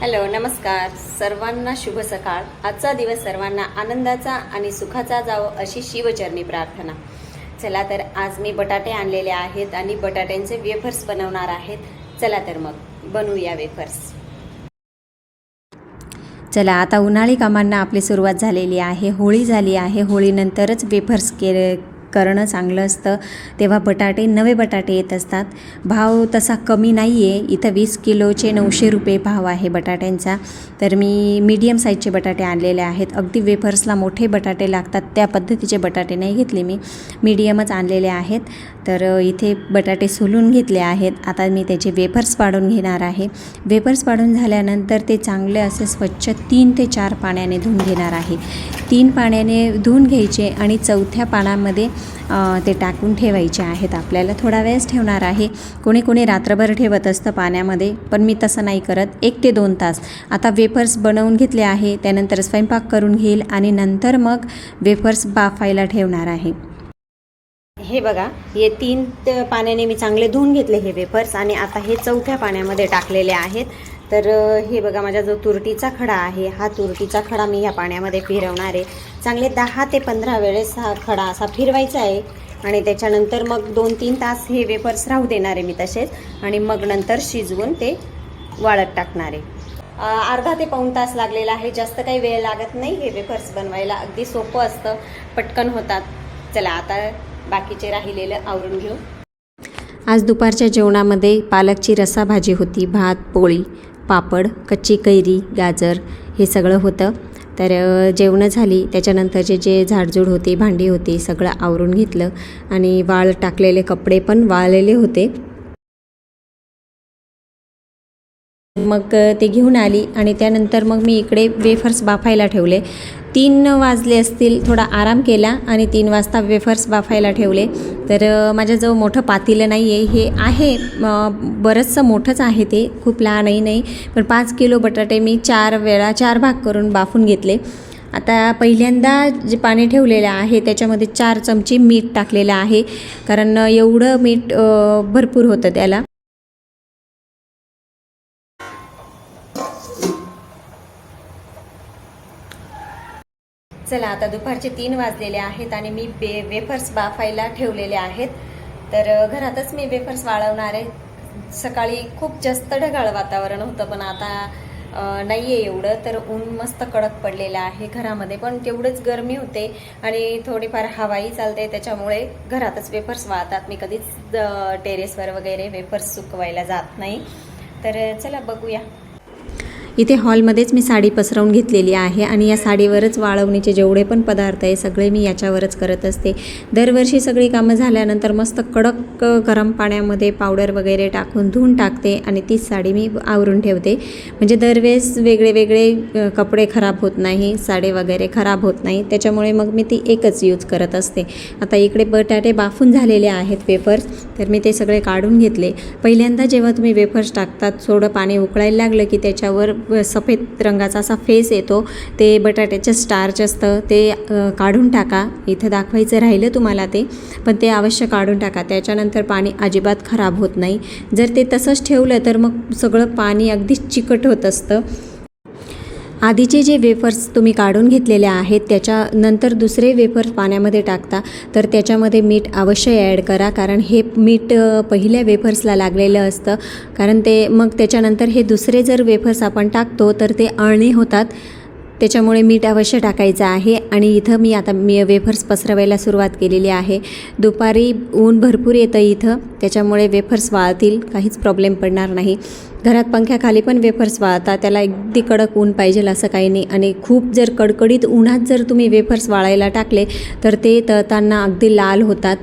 Hello नमस्कार. सर्वांना शुभ सकाळ. आजचा दिवस सर्वांना आनंदाचा आणि सुखाचा जावं अशी शिवचरणी प्रार्थना. चला तर आज मी बटाटे आणलेले आहेत आणि बटाट्यांचे वेफर्स बनवणार आहेत. चला तर मग बनवूया वेफर्स चला आता उन्हाळी कामांना आपली सुरुवात झालेली आहे. होळी झाली आहे. होळीनंतरच वेफर्स के करणं चांगलं असतं. तेव्हा बटाटे नवे बटाटे येत असतात. भाव तसा कमी नाही आहे इथं वीस किलोचे नऊशे रुपये भाव आहे बटाट्यांचा. तर मी मीडियम साईजचे बटाटे आणलेले आहेत. अगदी वेफर्सला मोठे बटाटे लागतात. त्या पद्धतीचे बटाटे नाही घेतले मी. मीडियमच आणलेले आहेत. तर इथे बटाटे सोलून घेतले आहेत. आता मी त्याचे वेफर्स पाडून घेणार आहे. वेफर्स पाडून झाल्यानंतर ते चांगले असे स्वच्छ तीन ते चार पाण्याने धुवून घेणार आहे. तीन पाण्याने धुवून घ्यायचे आणि चौथ्या पाण्यामध्ये ते टाकून ठेवायचे आहेत. आपल्याला थोडा वेळच ठेवणार आहे. कोणी कोणी रात्रभर ठेवत असतं पाण्यामध्ये पण मी तसं नाही करत. एक ते दोन तास. आता वेफर्स बनवून घेतले आहे. त्यानंतर स्वयंपाक करून घेईल आणि नंतर मग वेफर्स बाफायला ठेवणार आहे. हे बघा हे तीन पाण्याने मी चांगले धुवून घेतले हे वेफर्स आणि आता हे चौथ्या पाण्यामध्ये टाकलेले आहेत. तर हे बघा माझा जो तुरटीचा खडा आहे हा तुरटीचा खडा मी ह्या पाण्यामध्ये फिरवणार आहे. चांगले दहा ते पंधरा वेळेस हा खडा असा फिरवायचा आहे. आणि त्याच्यानंतर मग दोन तीन तास हे वेफर्स राहू देणार आहे मी तसेच. आणि मग नंतर शिजवून ते वाळत टाकणार आहे. अर्धा ते पाऊण तास लागलेला आहे. जास्त काही वेळ लागत नाही हे वेफर्स बनवायला. अगदी सोपं असतं. पटकन होतात. चला आता बाकीचे राहिलेलं आवरून घेऊ. आज दुपारच्या जेवणामध्ये पालकची रस्सा भाजी होती. भात पोळी पापड कच्ची कैरी गाजर हे सगळं होतं. तर जेवणं झाली. त्याच्यानंतरचे जे झाडझूड होती भांडी होती सगळं आवरून घेतलं आणि वाळ टाकलेले कपडे पण वाळलेले होते. मग ते घेऊन आली आणि त्यानंतर मग मी इकडे वेफर्स बाफायला ठेवले. तीन वाजले असतील थोडा आराम केला आणि तीन वाजता वेफर्स बाफायला ठेवले. तर माझ्याजवळ मोठं पातेलं नाही आहे हे आहे बरंचसं मोठंच आहे ते. खूप लहानही नाही. पण पाच किलो बटाटे मी चार वेळा चार भाग करून बाफून घेतले. आता पहिल्यांदा जे पाणी ठेवलेलं आहे त्याच्यामध्ये चार चमचे मीठ टाकलेलं आहे. कारण एवढं मीठ भरपूर होतं त्याला. चला आता दुपारचे तीन वाजलेले आहेत आणि मी बे वेफर्स बाफायला ठेवलेले आहेत. तर घरातच मी वेफर्स वाळवणार आहे. सकाळी खूप जास्त ढगाळ वातावरण होतं पण आता नाही आहे एवढं. तर ऊन मस्त कडक पडलेलं आहे घरामध्ये पण तेवढंच गरमी होते आणि थोडीफार हवाही चालते. त्याच्यामुळे घरातच वेफर्स वाळतात. मी कधीच टेरेसवर वगैरे वेफर्स सुकवायला जात नाही. तर चला बघूया. इथे हॉलमध्येच मी साडी पसरवून घेतलेली आहे आणि या साडीवरच वाळवणीचे जेवढे पण पदार्थ आहे सगळे मी याच्यावरच करत असते. दरवर्षी सगळी कामं झाल्यानंतर मस्त कडक गरम पाण्यामध्ये पावडर वगैरे टाकून धुवून टाकते आणि तीच साडी मी आवरून ठेवते. म्हणजे दरवेळेस वेगळे वेगळे कपडे खराब होत नाही साडे वगैरे खराब होत नाही. त्याच्यामुळे मग मी ती एकच यूज करत असते. आता इकडे बटाटे बाफून झालेले आहेत वेफर्स तर मी ते सगळे काढून घेतले. पहिल्यांदा जेव्हा तुम्ही वेफर्स टाकतात थोडं पाणी उकळायला लागलं की त्याच्यावर सफेद रंगाचा असा फेस येतो. ते बटाट्याचे स्टार्च असतं. ते काढून टाका. इथं दाखवायचं राहिलं तुम्हाला ते. पण ते अवश्य काढून टाका. त्याच्यानंतर पाणी अजिबात खराब होत नाही. जर ते तसंच ठेवलं तर मग सगळं पाणी अगदीच चिकट होत असतं. आधीचे जे वेफर्स तुम्ही काढून घेतलेले आहेत त्याच्यानंतर दुसरे वेफर्स पाण्यामध्ये टाकता तर त्याच्यामध्ये मीठ अवश्य ॲड करा कारण हे मीठ पहिल्या वेफर्सला लागलेलं असतं. कारण ते मग त्याच्यानंतर हे दुसरे जर वेफर्स आपण टाकतो तर ते अळणे होतात. त्याच्यामुळे मीठ अवश्य टाकायचं आहे. आणि इथं मी आता मी वेफर्स पसरवायला सुरुवात केलेली आहे. दुपारी ऊन भरपूर येतं इथं त्याच्यामुळे वेफर्स वाळतील काहीच प्रॉब्लेम पडणार नाही. घरात पंख्याखाली पण वेफर्स वाळतात त्याला अगदी कडक ऊन पाहिजे असं काही नाही. आणि खूप जर कडकडीत उन्हात जर तुम्ही वेफर्स वाळायला टाकले तर ते तळताना अगदी लाल होतात.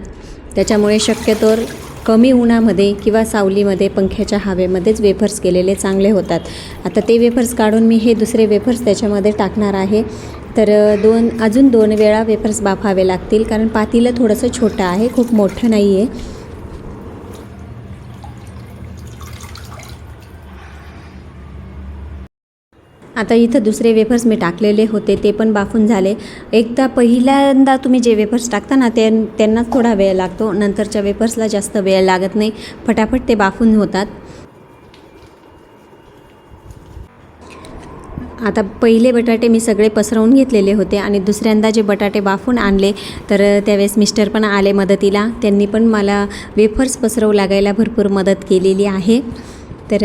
त्याच्यामुळे शक्यतोवर कमी उन्हामध्ये किंवा सावलीमध्ये पंख्याच्या हवेमध्येच वेफर्स केलेले चांगले होतात. आता ते वेफर्स काढून मी हे दुसरे वेफर्स त्याच्यामध्ये टाकणार आहे. तर दोन अजून दोन वेळा वेफर्स बाफावे लागतील कारण पातीलं थोडंसं छोटं आहे खूप मोठं नाही आहे आता इथं दुसरे वेफर्स मी टाकलेले होते ते पण बाफून झाले. एकदा पहिल्यांदा तुम्ही जे वेफर्स टाकता ना ते त्यांनाच थोडा वेळ लागतो नंतरच्या वेफर्सला जास्त वेळ लागत नाही. फटाफट ते बाफून होतात. आता पहिले बटाटे मी सगळे पसरवून घेतलेले होते आणि दुसऱ्यांदा जे बटाटे बाफून आणले तर त्यावेळेस मिस्टर पण आले मदतीला. त्यांनी पण मला वेफर्स पसरवू लागायला भरपूर मदत केलेली आहे. तर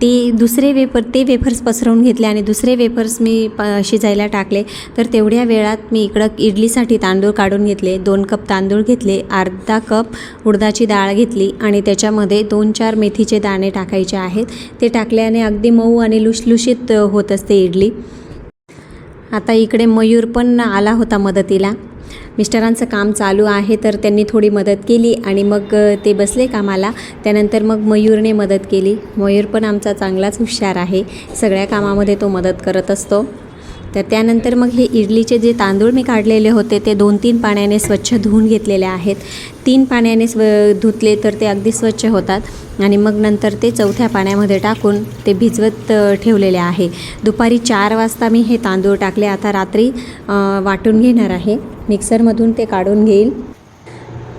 ते दुसरे वेफर ते वेफर्स पसरवून घेतले आणि दुसरे वेफर्स मी प शिजायला टाकले. तर तेवढ्या वेळात मी इकडं इडलीसाठी तांदूळ काढून घेतले. दोन कप तांदूळ घेतले अर्धा कप उडदाची डाळ घेतली आणि त्याच्यामध्ये दोन चार मेथीचे दाणे टाकायचे आहेत. ते टाकल्याने अगदी मऊ आणि लुशलुशीत होत असते इडली. आता इकडे मयूर पण आला होता मदतीला. मिस्टरांचं काम चालू आहे तर त्यांनी थोडी मदत केली आणि मग ते बसले कामाला. त्यानंतर मग मयूरने मदत केली. मयूर पण आमचा चांगलाच हुशार आहे. सगळ्या कामामध्ये तो मदत करत असतो. तर त्यानंतर मग हे इडलीचे जे तांदूळ मी काढलेले होते ते दोन तीन पाण्याने स्वच्छ धुवून घेतलेले आहेत. तीन पाण्याने स्व धुतले तर ते अगदी स्वच्छ होतात आणि मग नंतर ते चौथ्या पाण्यामध्ये टाकून ते भिजवत ठेवलेले आहे. दुपारी चार वाजता मी हे तांदूळ टाकले. आता रात्री वाटून घेणार आहे. मिक्सरमधून ते काढून घेईल.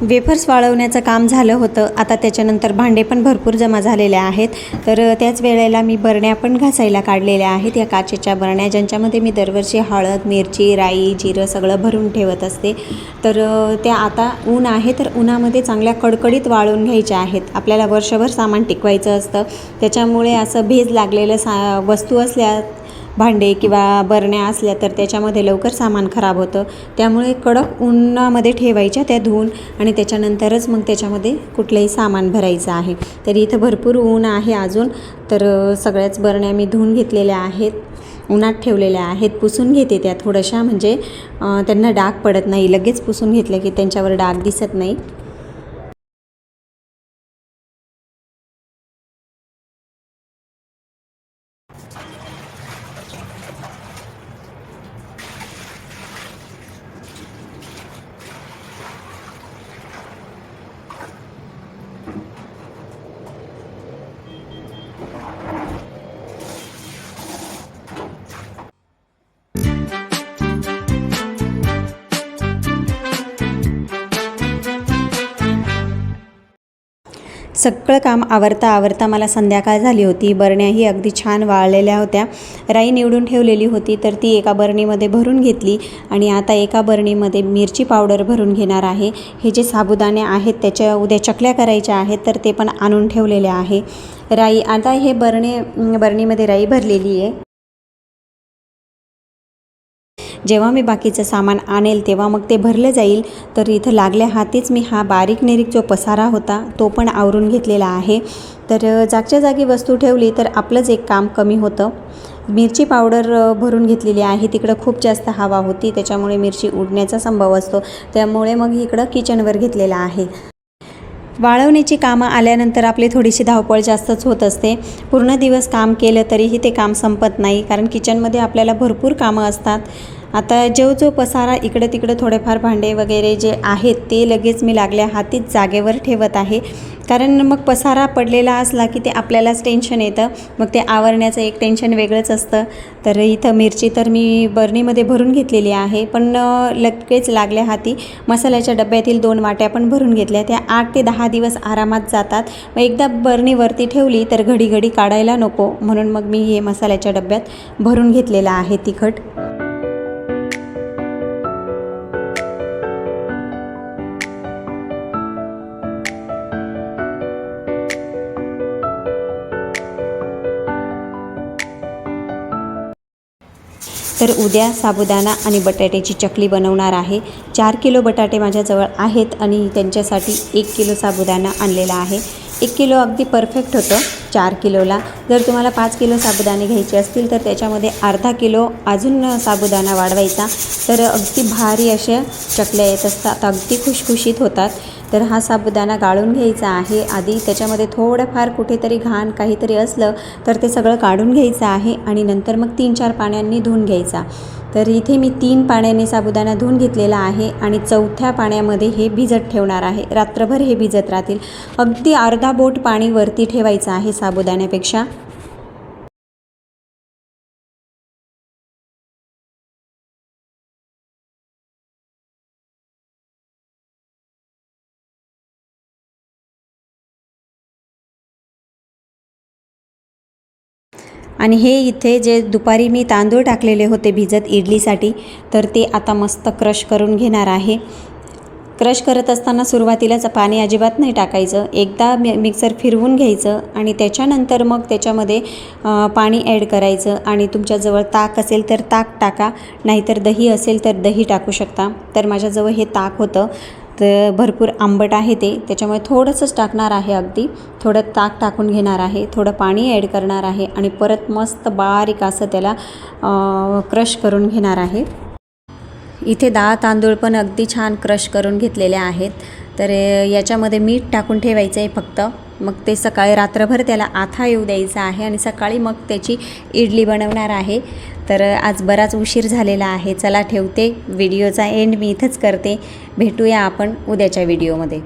वेफर्स वाळवण्याचं काम झालं होतं. आता त्याच्यानंतर भांडे पण भरपूर जमा झालेले आहेत. तर त्याच वेळेला मी बरण्या पण घासायला काढलेल्या आहेत. या काचेच्या बरण्या ज्यांच्यामध्ये मी दरवर्षी हळद मिरची राई जिरं सगळं भरून ठेवत असते. तर त्या आता ऊन आहे तर उन्हामध्ये चांगल्या कडकडीत वाळून घ्यायच्या आहेत. आपल्याला वर्षभर सामान टिकवायचं असतं. त्याच्यामुळे असं भेज लागलेलं सा वस्तू असल्या भांडे किंवा बरण्या असल्या तर त्याच्यामध्ये लवकर सामान खराब होतं. त्यामुळे कडक उन्हामध्ये ठेवायच्या त्या धुवून आणि त्याच्यानंतरच मग त्याच्यामध्ये कुठलंही सामान भरायचं आहे. तर इथं भरपूर ऊन आहे अजून. तर सगळ्याच बरण्या मी धुवून घेतलेल्या आहेत. उन्हात ठेवलेल्या आहेत. पुसून घेते त्या थोड्याशा. म्हणजे त्यांना डाग पडत नाही. लगेच पुसून घेतलं की त्यांच्यावर डाग दिसत नाही. सगळं काम आवरता आवरता मला संध्याकाळ झाली होती. बरण्याही अगदी छान वाळलेल्या होत्या. राई निवडून ठेवलेली होती तर ती एका बरणीमध्ये भरून घेतली आणि आता एका बरणीमध्ये मिरची पावडर भरून घेणार आहे. हे जे साबुदाणे आहेत त्याच्या उद्या चकल्या करायच्या आहेत तर ते पण आणून ठेवलेले आहे. राई आता हे बरणे बरणीमध्ये राई भरलेली आहे. जेव्हा मी बाकीचं सामान आणेल तेव्हा मग ते भरलं जाईल. तर इथं लागल्या हातीच मी हा बारीक निरीक जो पसारा होता तो पण आवरून घेतलेला आहे. तर जागच्या जागी वस्तू ठेवली तर आपलंच एक काम कमी होतं. मिरची पावडर भरून घेतलेली आहे. तिकडं खूप जास्त हवा होती त्याच्यामुळे मिरची उडण्याचा संभव असतो. त्यामुळे मग इकडं किचनवर घेतलेला आहे. वाळवण्याची कामं आल्यानंतर आपली थोडीशी धावपळ जास्तच होत असते. पूर्ण दिवस काम केलं तरीही ते काम संपत नाही कारण किचनमध्ये आपल्याला भरपूर कामं असतात. आता जो जो पसारा इकडं तिकडं थोडेफार भांडे वगैरे जे आहेत ते लगेच मी लागल्या हातीच जागेवर ठेवत आहे. कारण मग पसारा पडलेला असला की ते आपल्यालाच टेन्शन येतं. मग ते आवरण्याचं एक टेन्शन वेगळंच असतं. तर इथं मिरची तर मी बरणीमध्ये भरून घेतलेली आहे. पण लगेच लागल्या हाती. मसाल्याच्या डब्यातील दोन वाट्या पण भरून घेतल्या. त्या आठ ते दहा दिवस आरामात जातात. मग एकदा बरणीवरती ठेवली तर घडी घडी काढायला नको. म्हणून मग मी हे मसाल्याच्या डब्यात भरून घेतलेलं आहे तिखट. तर उद्या साबुदाणा आणि बटाट्याची चकली बनवणार आहे. चार किलो बटाटे माझ्याजवळ आहेत आणि त्यांच्यासाठी एक किलो साबुदाणा आणलेला आहे. एक किलो अगदी परफेक्ट होतं. चार किलोला. जर तुम्हाला पाच किलो साबुदाणे घ्यायचे असतील तर त्याच्यामध्ये अर्धा किलो अजून साबुदाणा वाढवायचा. तर अगदी भारी अशा चकल्या येत असतात. अगदी खुशखुशीत होतात. तर हा साबुदाणा गाळून घ्यायचा आहे. आधी त्याच्यामध्ये थोडंफार कुठेतरी घाण काहीतरी असलं तर ते सगळं काढून घ्यायचं आहे आणि नंतर मग तीन चार पाण्यांनी धुवून घ्यायचा. तर इथे मी तीन पाण्याने साबुदाणा धुवून घेतलेला आहे आणि चौथ्या पाण्यामध्ये हे भिजत ठेवणार आहे. रात्रभर हे भिजत राहतील. अगदी अर्धा बोट पाणी वरती ठेवायचं आहे. साबुदाण्यापेक्षा. आणि हे इथे जे दुपारी मी तांदूळ टाकलेले होते भिजत इडलीसाठी तर ते आता मस्त क्रश करून घेणार आहे. क्रश करत असताना सुरुवातीलाच पाणी अजिबात नाही टाकायचं. एकदा मि मिक्सर फिरवून घ्यायचं आणि त्याच्यानंतर मग त्याच्यामध्ये पाणी ॲड करायचं आणि तुमच्याजवळ ताक असेल तर ताक टाका नाहीतर दही असेल तर दही टाकू शकता. तर माझ्याजवळ हे ताक होतं. तर भरपूर आंबट आहे ते. त्याच्यामुळे थोडंसंच टाकणार आहे अगदी. थोडं ताक टाकून घेणार आहे थोडं पाणी ॲड करणार आहे आणि परत मस्त बारीक असं त्याला क्रश करून घेणार आहे. इथे डाळ तांदूळ पण अगदी छान क्रश करून घेतलेले आहेत. तर याच्यामध्ये मीठ टाकून ठेवायचं आहे फक्त. मग ते सकाळी रात्रभर त्याला आथा येऊ द्यायचा आहे आणि सकाळी मग त्याची इडली बनवणार आहे. तर आज बराच उशीर झालेला आहे. चला ठेवते. व्हिडिओचा एंड मी इथंच करते. भेटूया आपण उद्याच्या व्हिडिओमध्ये.